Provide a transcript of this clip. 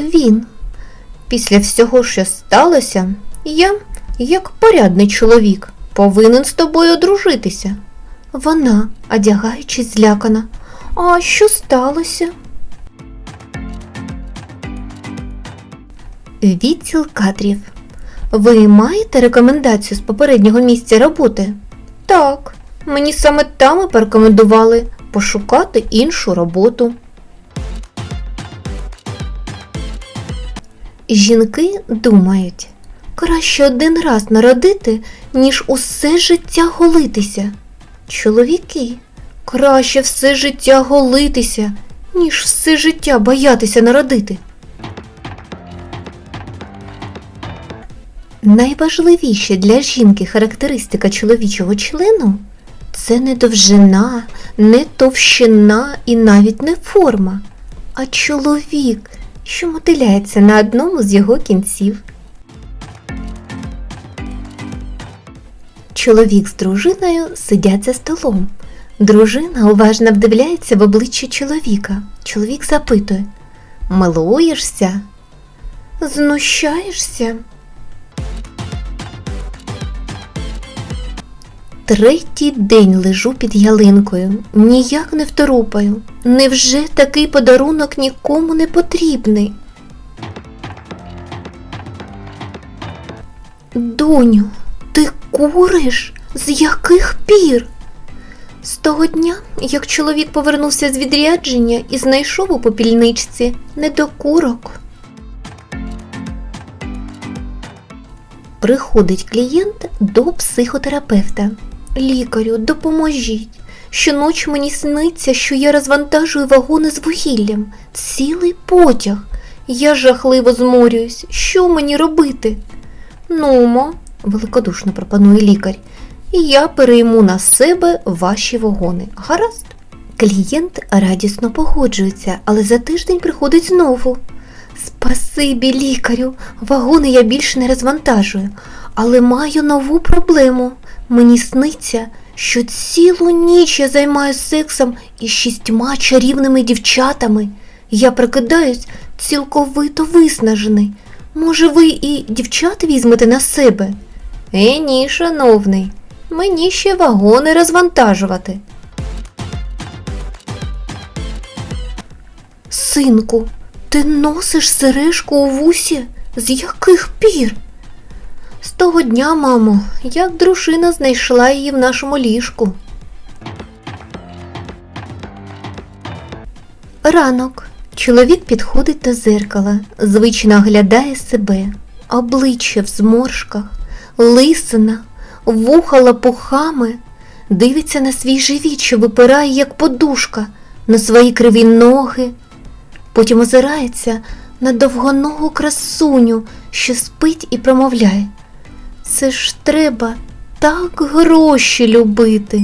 Він. Після всього, що сталося, я, як порядний чоловік, повинен з тобою одружитися. Вона, одягаючись злякана. А що сталося? Відділ кадрів. Ви маєте рекомендацію з попереднього місця роботи? Так, мені саме там і порекомендували пошукати іншу роботу. Жінки думають, краще один раз народити, ніж усе життя голитися. Чоловіки, краще все життя голитися, ніж все життя боятися народити. Найважливіше для жінки характеристика чоловічого члену це не довжина, не товщина і навіть не форма, а чоловік, що мотиляється на одному з його кінців. Чоловік з дружиною сидять за столом. Дружина уважно вдивляється в обличчя чоловіка. Чоловік запитує: Милуєшся? Знущаєшся? Третій день лежу під ялинкою, ніяк не второпаю. Невже такий подарунок нікому не потрібний? Доню, ти куриш? З яких пір? З того дня, як чоловік повернувся з відрядження і знайшов у попільничці недокурок. Приходить клієнт до психотерапевта. Лікарю, допоможіть. Щоночі мені сниться, що я розвантажую вагони з вугіллям. Цілий потяг. Я жахливо зморююсь. Що мені робити? Нумо, великодушно пропонує лікар, я перейму на себе ваші вагони. Гаразд? Клієнт радісно погоджується, але за тиждень приходить знову. Спасибі, лікарю, вагони я більше не розвантажую, але маю нову проблему. Мені сниться, що цілу ніч я займаюся сексом із шістьма чарівними дівчатами. Я прокидаюсь цілковито виснажений. Може, ви і дівчат візьмете на себе? Е, ні, шановний, мені ще вагони розвантажувати. Синку, ти носиш сережку у вусі? З яких пір? З того дня, мамо, як дружина знайшла її в нашому ліжку. Ранок. Чоловік підходить до зеркала, звично оглядає себе, обличчя в зморшках, лисина, вуха лапухами, дивиться на свій живіт, що випирає, як подушка, на свої криві ноги. Потім озирається на довгоногу красуню, що спить і промовляє. Це ж треба так гроші любити.